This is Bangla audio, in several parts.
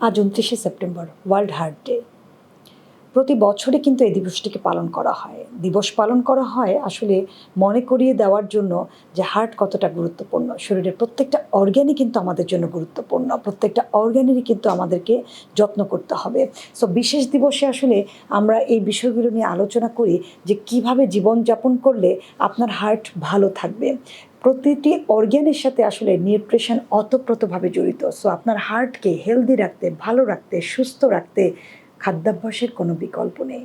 আজ উনত্রিশে সেপ্টেম্বর, ওয়ার্ল্ড হার্ট ডে। প্রতি বছরে কিন্তু এই দিবসটিকে পালন করা হয়। দিবস পালন করা হয় আসলে মনে করিয়ে দেওয়ার জন্য যে হার্ট কতটা গুরুত্বপূর্ণ। শরীরের প্রত্যেকটা অর্গ্যানই কিন্তু আমাদের জন্য গুরুত্বপূর্ণ। প্রত্যেকটা অর্গ্যানেরই কিন্তু আমাদেরকে যত্ন করতে হবে। সো বিশেষ দিবসে আসলে আমরা এই বিষয়গুলো নিয়ে আলোচনা করি যে কীভাবে জীবনযাপন করলে আপনার হার্ট ভালো থাকবে। প্রতিটি অর্গ্যানের সাথে আসলে নিউট্রিশন অতপ্রতভাবে জড়িত। সো আপনার হার্টকে হেলদি রাখতে, ভালো রাখতে, সুস্থ রাখতে খাদ্যাভ্যাসের কোনো বিকল্প নেই।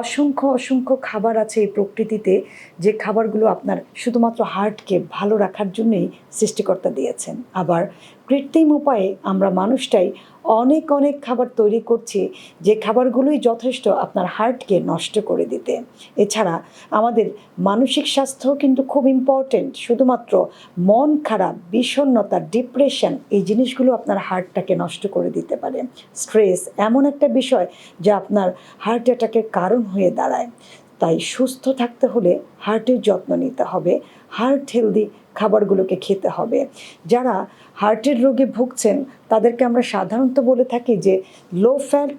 অসংখ্য অসংখ্য খাবার আছে এই প্রকৃতিতে যে খাবারগুলো আপনার শুধুমাত্র হার্টকে ভালো রাখার জন্যই সৃষ্টিকর্তা দিয়েছেন। আবার কৃত্রিম উপায়ে আমরা মানুষটাই অনেক অনেক খাবার তৈরি করছি যে খাবারগুলোই যথেষ্ট আপনার হার্টকে নষ্ট করে দিতে। এছাড়া আমাদের মানসিক স্বাস্থ্য কিন্তু খুব ইম্পর্টেন্ট শুধুমাত্র মন খারাপ, বিষণ্ণতা ডিপ্রেশন এই জিনিসগুলো আপনার হার্টটাকে নষ্ট করে দিতে পারে। স্ট্রেস এমন একটা বিষয় যা আপনার হার্ট অ্যাটাকের কারণ হয়ে দাঁড়ায়। তাই সুস্থ থাকতে হলে হার্টের যত্ন নিতে হবে। হার্ট হেলদি খাবারগুলোকে খেতে হবে। যারা হার্টের রোগে ভুগছেন, তাদেরকে আমরা সাধারণত বলে থাকি যে লো ফ্যাট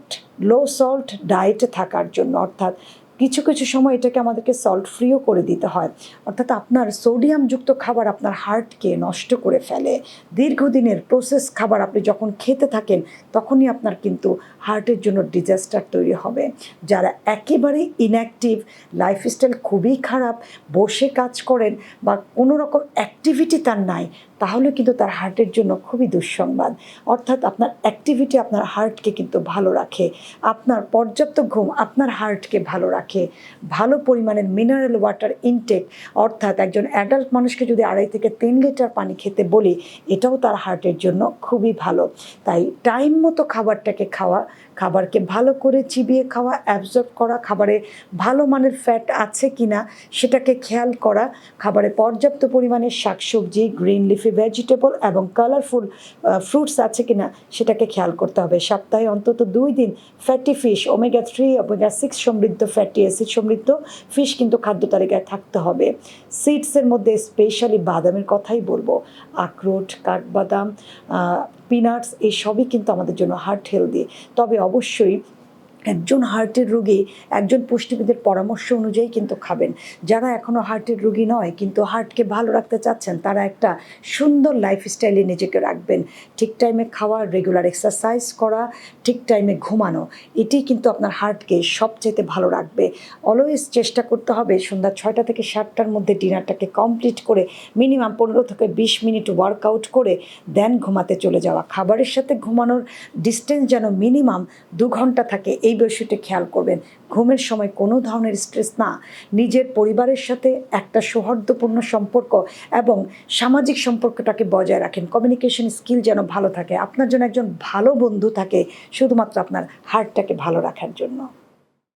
লো সল্ট ডায়েটে থাকার জন্য। অর্থাৎ কিছু কিছু সময় এটাকে আমাদেরকে সল্ট ফ্রিও করে দিতে হয়। অর্থাৎ আপনার সোডিয়ামযুক্ত খাবার আপনার হার্টকে নষ্ট করে ফেলে। দীর্ঘদিনের প্রসেস খাবার আপনি যখন খেতে থাকেন, তখনই আপনার কিন্তু হার্টের জন্য ডিজাস্টার তৈরি হবে। যারা একেবারেই ইনঅ্যাক্টিভ লাইফস্টাইল খুবই খারাপ, বসে কাজ করেন বা কোনো রকম অ্যাক্টিভিটি তার নাই, তাহলে কিন্তু তার হার্টের জন্য খুবই দুঃসংবাদ। অর্থাৎ আপনার অ্যাক্টিভিটি আপনার হার্টকে কিন্তু ভালো রাখে। আপনার পর্যাপ্ত ঘুম আপনার হার্টকে ভালো রাখে। ভালো পরিমাণের মিনারেল ওয়াটার ইনটেক অর্থাৎ একজন অ্যাডাল্ট মানুষকে যদি আড়াই থেকে তিন লিটার পানি খেতে বলি, এটাও তার হার্টের জন্য খুবই ভালো। তাই টাইম মতো খাবারটাকে খাওয়া, খাবারকে ভালো করে চিবিয়ে খাওয়া অ্যাবজর্ব করা, খাবারে ভালো মানের ফ্যাট আছে কি না সেটাকে খেয়াল করা, খাবারে পর্যাপ্ত পরিমাণে শাকসবজি গ্রিন লিফি ভেজিটেবল এবং কালারফুল ফ্রুটস আছে কি না সেটাকে খেয়াল করতে হবে। সপ্তাহে অন্তত দুই দিন fatty fish omega three omega six সমৃদ্ধ ফ্যাটি অ্যাসিড সমৃদ্ধ ফিশ কিন্তু খাদ্য তালিকায় থাকতে হবে। সিডসের মধ্যে স্পেশালি বাদামের কথাই বলব। আখরোট, কাঠবাদাম পিনাটস এই সবই কিন্তু আমাদের জন্য হার্ট হেলদি তবে অবশ্যই একজন হার্টের রোগী একজন পুষ্টিবিদের পরামর্শ অনুযায়ী কিন্তু খাবেন। যারা এখনও হার্টের রোগী নয়, কিন্তু হার্টকে ভালো রাখতে চাচ্ছেন, তারা একটা সুন্দর লাইফস্টাইলে নিজেকে রাখবেন। ঠিক টাইমে খাওয়া রেগুলার এক্সারসাইজ করা, ঠিক টাইমে ঘুমানো, এটি কিন্তু আপনার হার্টকে সবচেয়ে ভালো রাখবে। অলওয়েজ চেষ্টা করতে হবে সন্ধ্যা ছয়টা থেকে সাতটার মধ্যে ডিনারটাকে কমপ্লিট করে মিনিমাম পনেরো থেকে বিশ মিনিট ওয়ার্কআউট করে দেন ঘুমাতে চলে যাওয়া। খাবারের সাথে ঘুমানোর ডিস্টেন্স যেন মিনিমাম দু ঘণ্টা থাকে, এই বিষয়টি খেয়াল করবেন। ঘুমের সময় কোনো ধরনের স্ট্রেস না। নিজের পরিবারের সাথে একটা সৌহার্দ্যপূর্ণ সম্পর্ক এবং সামাজিক সম্পর্কটাকে বজায় রাখেন। কমিউনিকেশন স্কিল যেন ভালো থাকে। আপনার জন্য একজন ভালো বন্ধু থাকে, শুধুমাত্র আপনার হার্টটাকে ভালো রাখার জন্য।